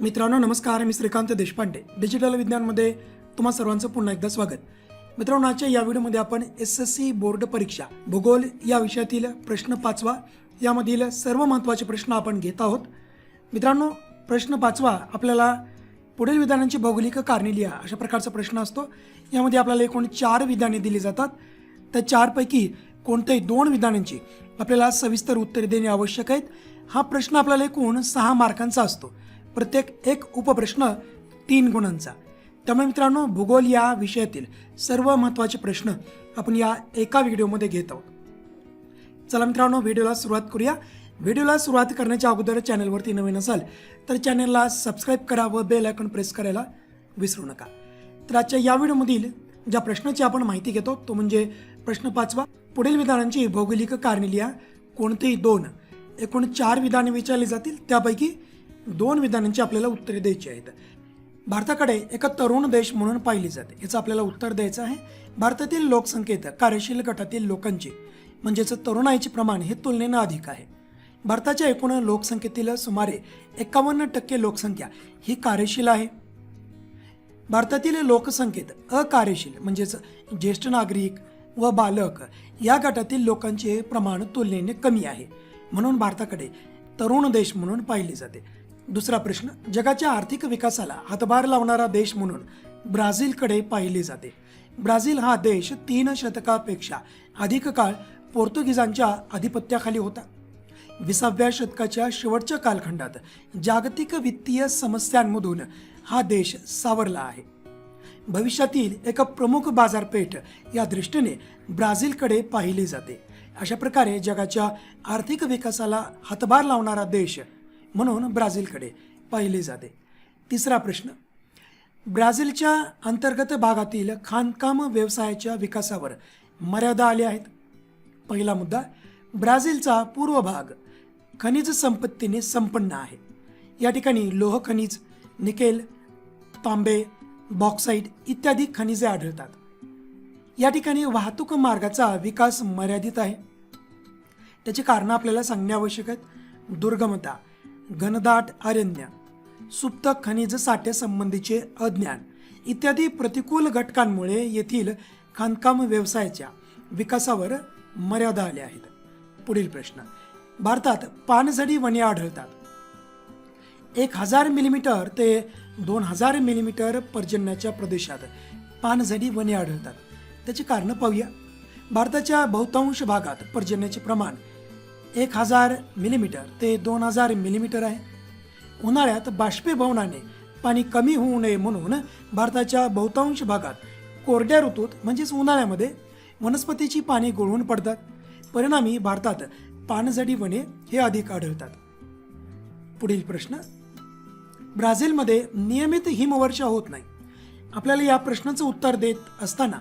मित्रांनो नमस्कार. मी श्रीकांत देशपांडे. डिजिटल विज्ञानमध्ये तुम्हा सर्वांचं पुन्हा एकदा स्वागत. मित्रांनो आजच्या या व्हिडिओमध्ये आपण एस एस सी बोर्ड परीक्षा भूगोल या विषयातील प्रश्न पाचवा यामधील सर्व महत्त्वाचे प्रश्न आपण घेत आहोत. मित्रांनो प्रश्न पाचवा आपल्याला पुढील विधानांची भौगोलिक कारणे लिहा अशा प्रकारचा प्रश्न असतो. यामध्ये आपल्याला एकूण चार विधाने दिली जातात. त्या चारपैकी कोणत्याही दोन विधानांची आपल्याला सविस्तर उत्तरे देणे आवश्यक आहेत. हा प्रश्न आपल्याला एकूण सहा मार्कांचा असतो. प्रत्येक एक उपप्रश्न तीन गुणांचा. त्यामुळे मित्रांनो भूगोल या विषयातील सर्व महत्त्वाचे प्रश्न आपण या एका व्हिडिओमध्ये घेत आहोत. चला मित्रांनो व्हिडिओला सुरुवात करूया. व्हिडिओला सुरुवात करण्याच्या अगोदर चॅनलवरती नवीन असाल तर चॅनलला सबस्क्राईब करा व बेल आयकॉन प्रेस करायला विसरू नका. तर आजच्या या व्हिडिओमधील ज्या प्रश्नाची आपण माहिती घेतो तो म्हणजे प्रश्न पाचवा. पुढील विधानांची भौगोलिक कारणे लिहा कोणतेही दोन एकूण चार विधाने विचारली जातील त्यापैकी दोन विधानांची आपल्याला उत्तरे द्यायची आहेत. भारताकडे एक तरुण देश म्हणून पाहिली जाते. याचं आपल्याला उत्तर द्यायचं आहे. भारतातील लोकसंख्येत कार्यशील गटातील लोकांची म्हणजेच तरुणाईचे प्रमाण हे तुलनेनं अधिक आहे. भारताच्या एकूण लोकसंख्येतील सुमारे एकावन्न टक्के लोकसंख्या ही कार्यशील आहे. भारतातील लोकसंख्येत अकार्यशील म्हणजेच ज्येष्ठ नागरिक व बालक या गटातील लोकांचे प्रमाण तुलनेने कमी आहे. म्हणून भारताकडे तरुण देश म्हणून पाहिले जाते. दुसरा प्रश्न जगाच्या आर्थिक विकासाला हातभार लावणारा देश म्हणून ब्राझीलकडे पाहिले जाते. ब्राझील हा देश तीन शतकापेक्षा अधिक काळ पोर्तुगीजांच्या आधिपत्याखाली होता. विसाव्या शतकाच्या शेवटच्या कालखंडात जागतिक वित्तीय समस्यांमधून हा देश सावरला आहे. भविष्यातील एक प्रमुख बाजारपेठ या दृष्टीने ब्राझीलकडे पाहिली जाते. अशा प्रकारे जगाच्या आर्थिक विकासाला हातभार लावणारा देश म्हणून ब्राझीलकडे पाहिले जाते. तिसरा प्रश्न. ब्राझीलच्या अंतर्गत भागातील खाणकाम व्यवसायाच्या विकासावर मर्यादा आल्या आहेत. पहिला मुद्दा ब्राझीलचा पूर्व भाग खनिज संपत्तीने संपन्न आहे. या ठिकाणी लोह खनिज निकेल तांबे बॉक्साईट इत्यादी खनिजे आढळतात. या ठिकाणी वाहतूक मार्गाचा विकास मर्यादित आहे. त्याची कारणं आपल्याला सांगणे आवश्यक आहेत. दुर्गमता घनदाट अरण्य सुप्त खनिज साठ्यासंबंधीचे अज्ञान इत्यादी प्रतिकूल घटकांमुळे येथील खाणकाम व्यवसायाच्या विकासावर मर्यादा आल्या आहेत. पुढील प्रश्न. भारतात पानझडी वने आढळतात. एक हजार मिलीमीटर ते दोन हजार मिलीमीटर पर्जन्याच्या प्रदेशात पानझडी वने आढळतात. त्याची कारणं पाहूया. भारताच्या बहुतांश भागात पर्जन्याचे प्रमाण एक हजार मिलीमीटर ते दोन हजार मिलीमीटर आहे. उन्हाळ्यात बाष्पीभवनाने पाणी कमी होऊ नये म्हणून भारताच्या बहुतांश भागात कोरड्या ऋतूत म्हणजेच उन्हाळ्यामध्ये वनस्पतीची पाने गळून पडतात. परिणामी भारतात पानझडी वने हे अधिक आढळतात. पुढील प्रश्न. ब्राझीलमध्ये नियमित हिमवर्षा होत नाही. आपल्याला या प्रश्नाचं उत्तर देत असताना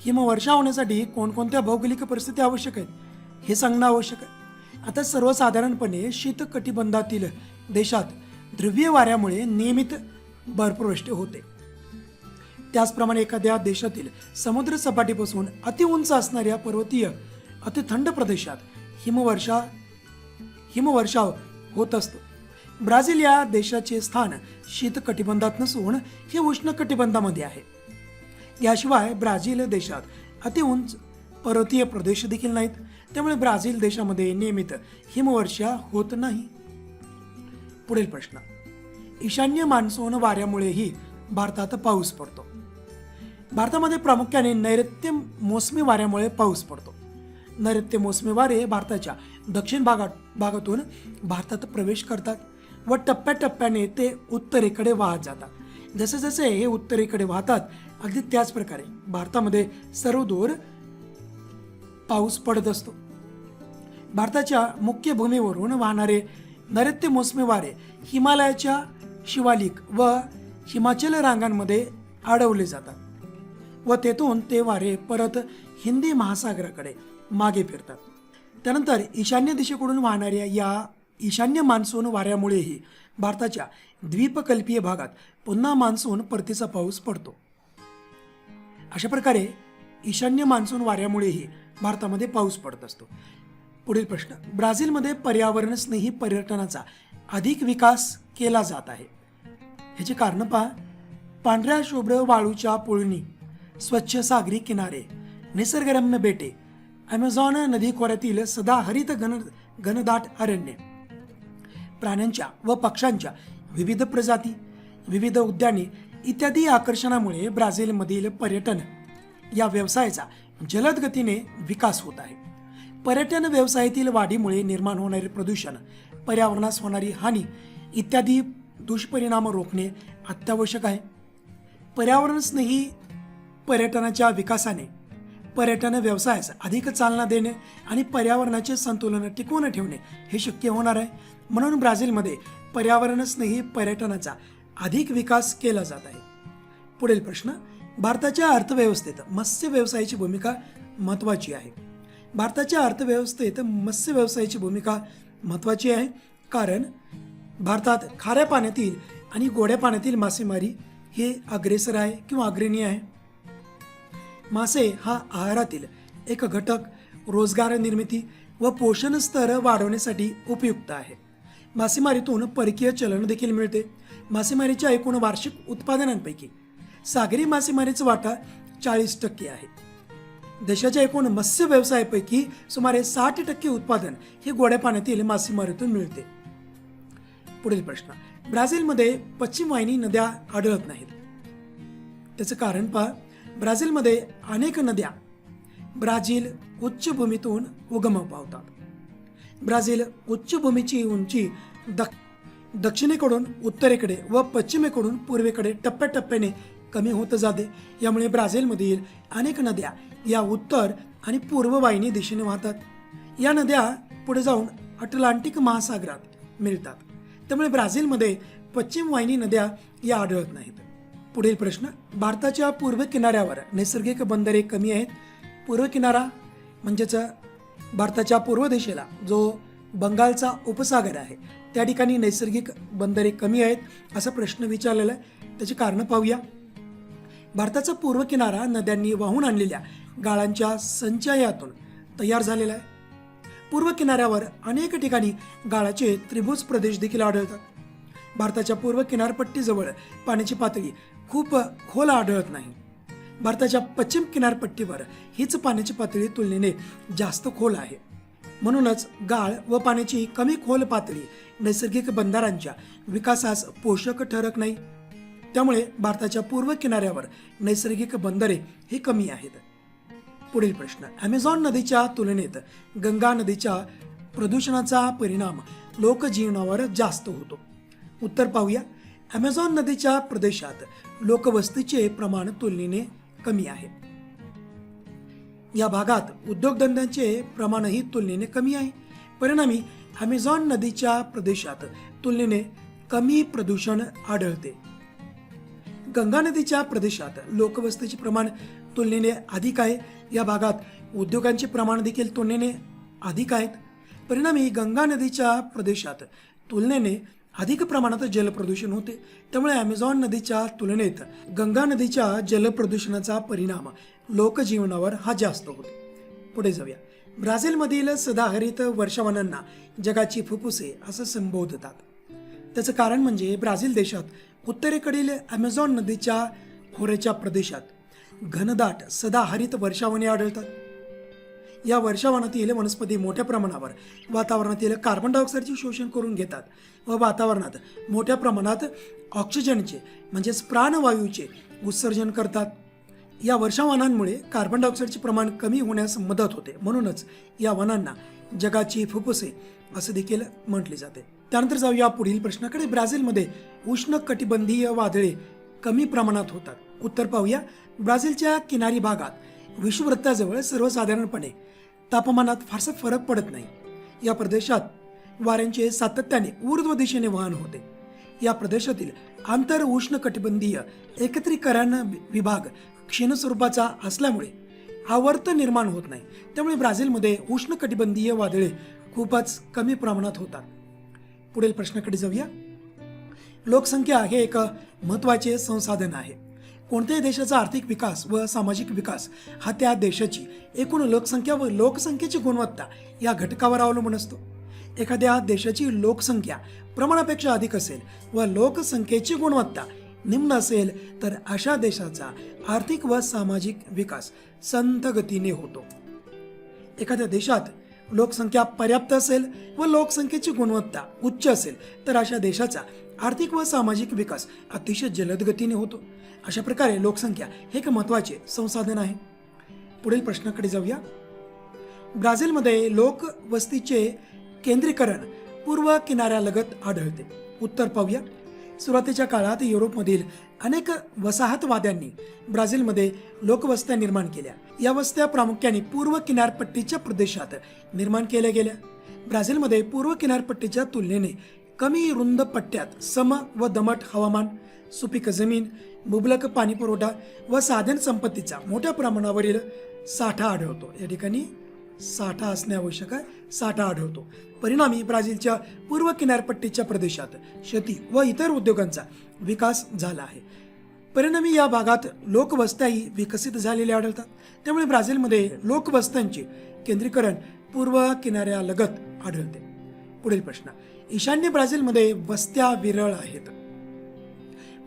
हिमवर्षा होण्यासाठी कोणकोणत्या भौगोलिक परिस्थिती आवश्यक आहेत हे सांगणं आवश्यक आहे. आता सर्वसाधारणपणे शीत कटिबंधातील देशात द्रव्य वाऱ्यामुळे नियमित बर्फवृष्टी होते. त्याचप्रमाणे एखाद्या देशातील समुद्र सपाटीपासून अतिउंच असणाऱ्या पर्वतीय अति थंड प्रदेशात हिमवर्षा हिमवर्षाव होत असतो. ब्राझील या देशाचे स्थान शीत कटिबंधात नसून हे उष्ण कटिबंधामध्ये आहे. याशिवाय ब्राझील देशात अतिउंच पर्वतीय प्रदेश देखील नाहीत. त्यामुळे ब्राझील देशामध्ये नियमित हिमवर्षा होत नाही. पुढील प्रश्न. ईशान्य मान्सून वाऱ्यामुळेही भारतात पाऊस पडतो. भारतामध्ये प्रामुख्याने नैऋत्य मोसमी वाऱ्यामुळे पाऊस पडतो. नैऋत्य मोसमी वारे भारताच्या दक्षिण भागात भागातून भारतात प्रवेश करतात व टप्प्याटप्प्याने ते उत्तरेकडे वाहत जातात. जसे जसे हे उत्तरेकडे वाहतात अगदी त्याच प्रकारे भारतामध्ये सर्वदूर पाऊस पडत असतो. भारताच्या मुख्य भूमीवरून वाहणारे नैऋत्य मोसमी वारे हिमालयाच्या शिवालिक व हिमाचल रांगांमध्ये अडवले जातात व तेथून ते वारे परत हिंदी महासागराकडे मागे फिरतात. त्यानंतर ईशान्य दिशेकडून वाहणाऱ्या या ईशान्य मान्सून वाऱ्यामुळेही भारताच्या द्वीपकल्पीय भागात पुन्हा मान्सून परतीचा पाऊस पडतो. अशा प्रकारे ईशान्य मान्सून वाऱ्यामुळेही भारतामध्ये पाऊस पडत असतो. पुढील प्रश्न. ब्राझीलमध्ये पर्यावरण स्नेही पर्यटनाचा अधिक विकास केला जात आहे. ह्याची कारणं पहा. पांढऱ्या शुभ्र वाळूच्या पुळणी स्वच्छ सागरी किनारे निसर्गरम्य बेटे ॲमेझॉन नदी खोऱ्यातील सदा हरित घन घनदाट अरण्ये प्राण्यांच्या व पक्ष्यांच्या विविध प्रजाती विविध उद्याने इत्यादी आकर्षणामुळे ब्राझीलमधील पर्यटन या व्यवसायाचा जलद गतीने विकास होत आहे. पर्यटन व्यवसायातील वाढीमुळे निर्माण होणारे प्रदूषण पर्यावरणास होणारी हानी इत्यादी दुष्परिणाम रोखणे अत्यावश्यक आहे. पर्यावरणस्नेही पर्यटनाच्या विकासाने पर्यटन व्यवसायास अधिक चालना देणे आणि पर्यावरणाचे संतुलन टिकवून ठेवणे हे शक्य होणार आहे. म्हणून ब्राझीलमध्ये पर्यावरणस्नेही पर्यटनाचा अधिक विकास केला जात आहे. पुढील प्रश्न भारताच्या अर्थव्यवस्थेत मत्स्य व्यवसायाची भूमिका महत्त्वाची आहे. भारताच्या अर्थव्यवस्थेत मत्स्य व्यवसायाची भूमिका महत्त्वाची आहे. कारण भारतात खाऱ्या पाण्यातील आणि गोड्या पाण्यातील मासेमारी हे अग्रेसर आहे किंवा अग्रणी आहे. मासे हा आहारातील एक घटक रोजगार निर्मिती व पोषण स्तर वाढवण्यासाठी उपयुक्त आहे. मासेमारीतून परकीय चलन देखील मिळते. मासेमारीच्या एकूण वार्षिक उत्पादनांपैकी सागरी मासेमारीचा वाटा चाळीस टक्के आहे. देशाच्या एकूण मत्स्य व्यवसायापैकी सुमारे साठ टक्के उत्पादन हे गोड्या पाण्यातील मासेमारीतून मिळते. पुढील प्रश्न. ब्राझीलमध्ये पश्चिम वाहिनी नद्या आढळत नाहीत. त्याचं कारण पहा. ब्राझीलमध्ये अनेक नद्या ब्राझील उच्चभूमीतून उगम पावतात ब्राझील उच्चभूमीची उंची दक्षिणेकडून उत्तरेकडे व पश्चिमेकडून पूर्वेकडे टप्प्याटप्प्याने कमी होत जाते. यामुळे ब्राझीलमधील अनेक नद्या या उत्तर आणि पूर्व वाहिनी दिशेने वाहतात. या नद्या पुढे जाऊन अटलांटिक महासागरात मिळतात. त्यामुळे ब्राझीलमध्ये पश्चिम वाहिनी नद्या या आढळत नाहीत. पुढील प्रश्न भारताच्या पूर्व किनाऱ्यावर नैसर्गिक बंदरे कमी आहेत. पूर्व किनारा म्हणजेच भारताच्या पूर्व दिशेला जो बंगालचा उपसागर आहे त्या ठिकाणी नैसर्गिक बंदरे कमी आहेत असा प्रश्न विचारलेला आहे. त्याची कारणं पाहूया. भारताचा पूर्व किनारा नद्यांनी वाहून आणलेल्या गाळांच्या संचयातून तयार झालेला आहे. पूर्व किनाऱ्यावर अनेक ठिकाणी गाळाचे त्रिभुज प्रदेश देखील आढळतात. भारताच्या पूर्व किनारपट्टीजवळ पाण्याची पातळी खूप खोल आढळत नाही. भारताच्या पश्चिम किनारपट्टीवर हीच पाण्याची पातळी तुलनेने जास्त खोल आहे. म्हणूनच गाळ व पाण्याची कमी खोल पातळी नैसर्गिक बंधारांच्या विकासास पोषक ठरत नाही. त्यामुळे भारताच्या पूर्व किनाऱ्यावर नैसर्गिक बंदरे ही कमी आहेत. पुढील प्रश्न. ॲमेझॉन नदीच्या तुलनेत गंगा नदीच्या प्रदूषणाचा परिणाम लोकजीवनावर जास्त होतो. उत्तर पाहूया. ॲमेझॉन नदीच्या प्रदेशात लोकवस्तीचे प्रमाण तुलनेने कमी आहे. या भागात उद्योगधंद्यांचे प्रमाणही तुलनेने कमी आहे. परिणामी ॲमेझॉन नदीच्या प्रदेशात तुलनेने कमी प्रदूषण आढळते. गंगा नदीच्या प्रदेशात लोकवस्तीचे प्रमाण तुलनेने अधिक आहे. या भागात उद्योगांचे प्रमाण देखील तुलनेने अधिक आहेत. परिणामी गंगा नदीच्या प्रदेशात तुलनेने अधिक प्रमाणात जलप्रदूषण होते. त्यामुळे ॲमेझॉन नदीच्या तुलनेत गंगा नदीच्या जलप्रदूषणाचा परिणाम लोकजीवनावर हा जास्त होतो. पुढे जाऊया. ब्राझीलमधील सदाहरित वर्षावनांना जगाची फुफ्फुसे असं संबोधतात. त्याचं कारण म्हणजे ब्राझील देशात उत्तरेकडील ॲमेझॉन नदीच्या खोऱ्याच्या प्रदेशात घनदाट सदाहरित वर्षावने आढळतात. या वर्षावनातील वनस्पती मोठ्या प्रमाणावर वातावरणातील कार्बन डायऑक्साईडचे शोषण करून घेतात व वातावरणात मोठ्या प्रमाणात ऑक्सिजनचे म्हणजेच प्राणवायूचे उत्सर्जन करतात. या वर्षावनांमुळे कार्बन डायऑक्साईडचे प्रमाण कमी होण्यास मदत होते. म्हणूनच या वनांना जगाची फुफ्फुसे असं देखील म्हटले जाते. त्यानंतर जाऊया पुढील प्रश्नाकडे. ब्राझीलमध्ये उष्ण कटिबंधीय वादळे कमी प्रमाणात होतात. उत्तर पाहूया. ब्राझीलच्या किनारी भागात विषुववृत्ताजवळ सर्वसाधारणपणे तापमानात फारसा फरक पडत नाही. या प्रदेशात वाऱ्यांचे सातत्याने ऊर्ध्व दिशेने वाहन होते. या प्रदेशातील आंतर उष्ण कटिबंधीय एकत्रीकरण विभाग क्षीण स्वरूपाचा असल्यामुळे आवर्त निर्माण होत नाही. त्यामुळे ब्राझीलमध्ये उष्ण कटिबंधीय वादळे खूपच कमी प्रमाणात होतात. पुढील प्रश्नाकडे जाऊया. लोकसंख्या हे एक महत्त्वाचे संसाधन आहे. कोणत्याही देशाचा आर्थिक विकास व सामाजिक विकास हा त्या देशाची एकूण लोकसंख्या व लोकसंख्येची गुणवत्ता या घटकावर अवलंबून असतो. एखाद्या देशाची लोकसंख्या प्रमाणापेक्षा अधिक असेल व लोकसंख्येची गुणवत्ता निम्न असेल तर अशा देशाचा आर्थिक व सामाजिक विकास संथ गतीने होतो. एखाद्या देशात लोकसंख्या पर्याप्त असेल व लोकसंख्येची गुणवत्ता उच्च असेल तर अशा देशाचा आर्थिक व सामाजिक विकास अतिशय जलद गतीने होतो. अशा प्रकारे लोकसंख्या हे एक महत्त्वाचे संसाधन आहे. पुढील प्रश्नाकडे जाऊया. ब्राझीलमध्ये लोकवस्तीचे केंद्रीकरण पूर्व किनाऱ्यालगत आढळते. उत्तर पाहूया. सुरुवातीच्या काळात युरोपमधील अनेक वसाहतवाद्यांनी ब्राझीलमध्ये लोकवस्त्या निर्माण केल्या. या वस्त्या प्रामुख्याने पूर्व किनारपट्टीच्या प्रदेशात निर्माण केल्या गेल्या. ब्राझीलमध्ये पूर्व किनारपट्टीच्या तुलनेने कमी रुंद पट्ट्यात सम व दमट हवामान सुपीक जमीन मुबलक पाणीपुरवठा व साधन संपत्तीचा मोठ्या प्रमाणावरील साठा आढळतो. या ठिकाणी साठा असणे आवश्यक आहे. साठा आढळतो. परिणामी ब्राझीलच्या पूर्व किनारपट्टीच्या प्रदेशात शेती व इतर उद्योगांचा विकास झाला आहे. परिणामी या भागात लोकवस्त्याही विकसित झालेल्या आढळतात. त्यामुळे ब्राझीलमध्ये लोकवस्त्यांचे केंद्रीकरण पूर्व किनाऱ्यालगत आढळते. पुढील प्रश्न. ईशान्य ब्राझीलमध्ये वस्त्या विरळ आहेत.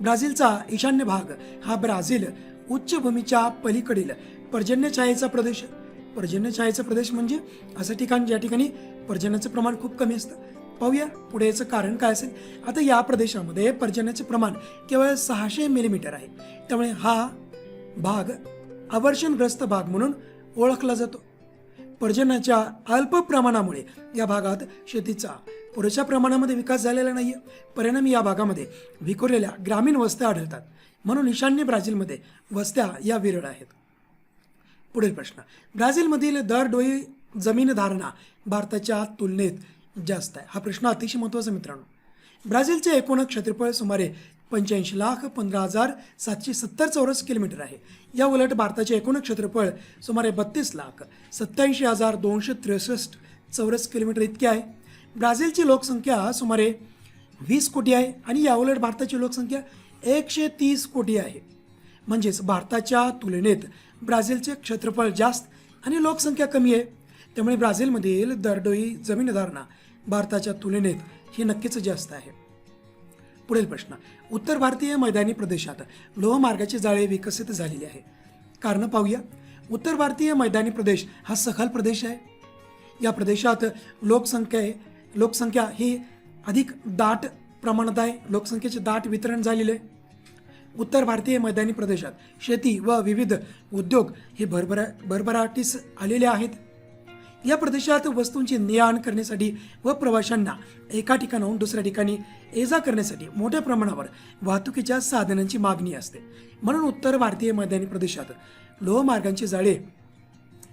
ब्राझीलचा ईशान्य भाग हा ब्राझील उच्चभूमीच्या पलीकडील पर्जन्यछायेचा प्रदेश पर्जन्यछायेचा प्रदेश म्हणजे असं ठिकाण ज्या ठिकाणी पर्जन्याचं प्रमाण खूप कमी असतं. पाहूया पुढे याचं कारण काय असेल. आता या प्रदेशामध्ये पर्जन्याचे प्रमाण केवळ सहाशे मिलीमीटर आहे. त्यामुळे हा भाग अवर्षणग्रस्त भाग म्हणून ओळखला जातो. पर्जन्याच्या अल्प प्रमाणामुळे या भागात शेतीचा पुरेशा प्रमाणामध्ये विकास झालेला नाहीये. परिणामी या भागामध्ये विखुरलेल्या ग्रामीण वस्त्या आढळतात. म्हणून ईशान्य ब्राझीलमध्ये वस्त्या या विरळ आहेत. पुढील प्रश्न. ब्राझीलमधील दरडोई जमीन धारणा भारताच्या तुलनेत जास्त आहे. हा प्रश्न अतिशय महत्त्वाचा मित्रांनो. ब्राझीलचे एकूण क्षेत्रफळ सुमारे पंच्याऐंशी लाख पंधरा हजार सातशे सत्तर चौरस किलोमीटर आहे. या उलट भारताचे एकूण क्षेत्रफळ सुमारे बत्तीस लाख सत्याऐंशी हजार दोनशे त्रेसष्ट चौरस किलोमीटर इतके आहे. ब्राझीलची लोकसंख्या सुमारे वीस कोटी आहे आणि या उलट भारताची लोकसंख्या एकशे तीस कोटी आहे. म्हणजेच भारताच्या तुलनेत ब्राझीलचे क्षेत्रफळ जास्त आणि लोकसंख्या कमी आहे. त्यामुळे ब्राझीलमधील दरडोई जमीन धारणा भारताच्या तुलनेत ही नक्कीच जास्त आहे. पुढील प्रश्न. उत्तर भारतीय मैदानी प्रदेशात लोहमार्गाची जाळे विकसित झालेली आहे. कारण पाहूया. उत्तर भारतीय मैदानी प्रदेश हा सखल प्रदेश आहे. या प्रदेशात लोकसंख्या लोकसंख्या ही अधिक दाट प्रमाणात आहे. लोकसंख्येचे दाट वितरण झालेले आहे. उत्तर भारतीय मैदानी प्रदेशात शेती व विविध उद्योग हे भरभरा भरभराटीस आलेले आहेत. या प्रदेशात वस्तूंची ने आण करण्यासाठी व प्रवाशांना एका ठिकाणाहून दुसऱ्या ठिकाणी ये जा करण्यासाठी मोठ्या प्रमाणावर वाहतुकीच्या साधनांची मागणी असते. म्हणून उत्तर भारतीय मैदानी प्रदेशात लोहमार्गांचे जाळे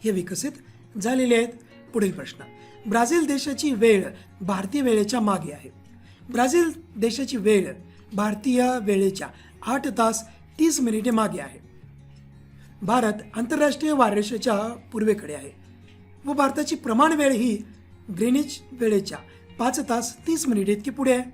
हे विकसित झालेले आहेत. पुढील प्रश्न. ब्राझील देशाची वेळ भारतीय वेळेच्या मागे आहे. ब्राझील देशाची वेळ भारतीय वेळेच्या आठ तास तीस मिनिटे मागे आहे. भारत आंतरराष्ट्रीय वारशाच्या पूर्वेकडे आहे व भारताची प्रमाण वेळ ही ग्रेनिच वेळेच्या पाच तास तीस मिनिटे इतकी पुढे आहे.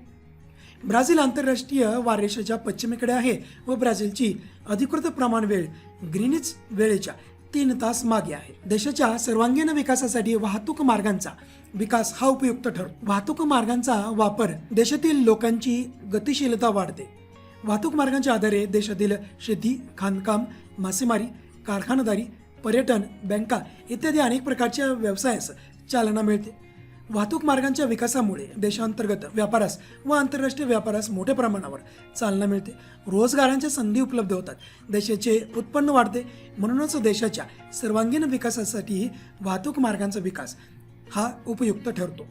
ब्राझील आंतरराष्ट्रीय वारशाच्या पश्चिमेकडे आहे व ब्राझीलची अधिकृत प्रमाण वेळ ग्रीनिच वेळेच्या तीन तास मागे आहे. देशाच्या सर्वांगीण विकासासाठी वाहतूक मार्गांचा विकास हा उपयुक्त ठरतो. वाहतूक मार्गांचा वापर देशातील लोकांची गतिशीलता वाढते. वाहतूक मार्गांच्या आधारे देशातील शेती खाणकाम मासेमारी कारखानदारी पर्यटन बँका इत्यादी अनेक प्रकारच्या व्यवसायास चालना मिळते. वाहतूक मार्गांच्या विकासामुळे देशांतर्गत व्यापारास व आंतरराष्ट्रीय व्यापारास मोठ्या प्रमाणावर चालना मिळते. रोजगारांच्या संधी उपलब्ध होतात. देशाचे उत्पन्न वाढते. म्हणूनच देशाच्या सर्वांगीण विकासासाठी वाहतूक मार्गांचा विकास हा उपयुक्त ठरतो.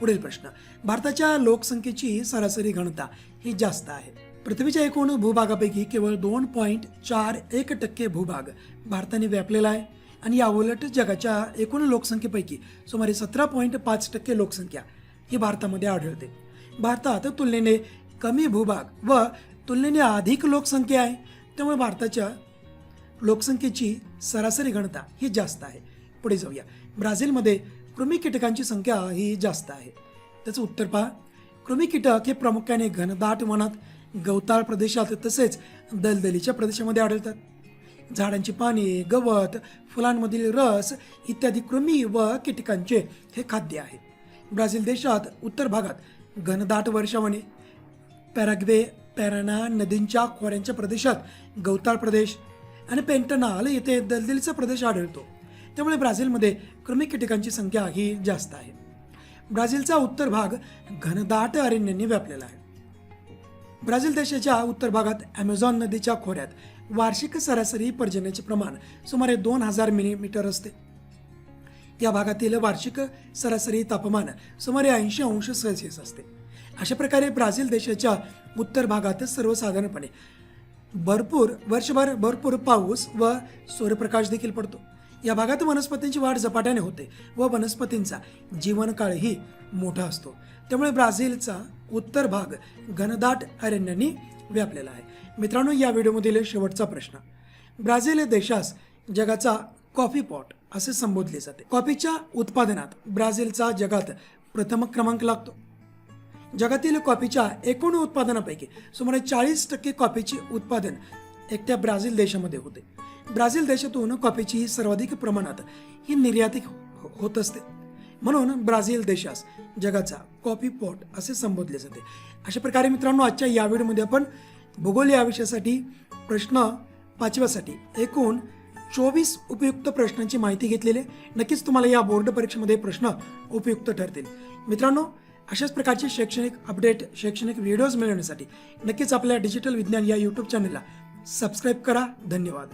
पुढील प्रश्न भारताच्या लोकसंख्येची सरासरी घनता ही जास्त आहे. पृथ्वीच्या एकूण भूभागापैकी केवळ दोन पॉईंट चार एक टक्के भूभाग भारताने व्यापलेला आहे. आणि याउलट जगाच्या एकूण लोकसंख्येपैकी सुमारे सतरा पॉईंट पाच टक्के लोकसंख्या ही भारतामध्ये आढळते. भारतात तुलनेने कमी भूभाग व तुलनेने अधिक लोकसंख्या आहे. त्यामुळे भारताच्या लोकसंख्येची सरासरी घनता ही जास्त आहे. पुढे जाऊया. ब्राझीलमध्ये कृमी कीटकांची संख्या ही जास्त आहे. त्याचं उत्तर पहा. कृमी कीटक हे प्रामुख्याने घनदाट वनात गवताळ प्रदेशात तसेच दलदलीच्या प्रदेशामध्ये आढळतात. झाडांची पाने गवत फुलांमधील रस इत्यादी कृमी व कीटकांचे हे खाद्य आहे. ब्राझील देशात उत्तर भागात घनदाट वर्षावने पॅराग्वे पॅराना नदींच्या खोऱ्यांच्या प्रदेशात गवताळ प्रदेश आणि पेंटनाल येथे दलदलीचा प्रदेश आढळतो. त्यामुळे ब्राझीलमध्ये कृमी कीटकांची संख्या ही जास्त आहे. ब्राझीलचा उत्तर भाग घनदाट अरण्यांनी व्यापलेला आहे. ब्राझील देशाच्या उत्तर भागात ॲमेझॉन नदीच्या खोऱ्यात वार्षिक सरासरी पर्जन्याचे प्रमाण सुमारे दोन हजार मिलीमीटर असते. या भागातील वार्षिक सरासरी तापमान सुमारे ऐंशी अंश सेल्सिअस असते. अशा प्रकारे ब्राझील देशाच्या उत्तर भागात सर्वसाधारणपणे भरपूर वर्षभर भरपूर पाऊस व सूर्यप्रकाश देखील पडतो. या भागात वनस्पतींची वाढ झपाट्याने होते व वनस्पतींचा जीवनकाळही मोठा असतो. त्यामुळे ब्राझीलचा उत्तर भाग घनदाट अरण्यांनी व्यापलेला आहे. मित्रांनो या व्हिडिओमधील शेवटचा प्रश्न. ब्राझील देशास जगाचा कॉफी पॉट असे संबोधले जाते. कॉफीच्या उत्पादनात ब्राझीलचा जगात प्रथम क्रमांक लागतो. जगातील कॉफीच्या एकूण उत्पादनापैकी सुमारे चाळीस टक्के कॉफीचे उत्पादन एकट्या ब्राझील देशामध्ये होते. ब्राझील देशातून कॉफीची सर्वाधिक प्रमाणात ही निर्यातिक हो- होत असते. म्हणून ब्राझील देशास जगाचा कॉफी पॉट असे संबोधले जाते. अशा प्रकारे मित्रांनो आजच्या या व्हिडिओमध्ये आपण भूगोल या विषयासाठी प्रश्न पाचव्यासाठी एकूण चोवीस उपयुक्त प्रश्नांची माहिती घेतलेली नक्कीच तुम्हाला या बोर्ड परीक्षेमध्ये प्रश्न उपयुक्त ठरतील. मित्रांनो अशाच प्रकारचे शैक्षणिक अपडेट शैक्षणिक व्हिडिओज मिळवण्यासाठी नक्कीच आपल्या डिजिटल विज्ञान या यूट्यूब चॅनलला सबस्क्राईब करा. धन्यवाद.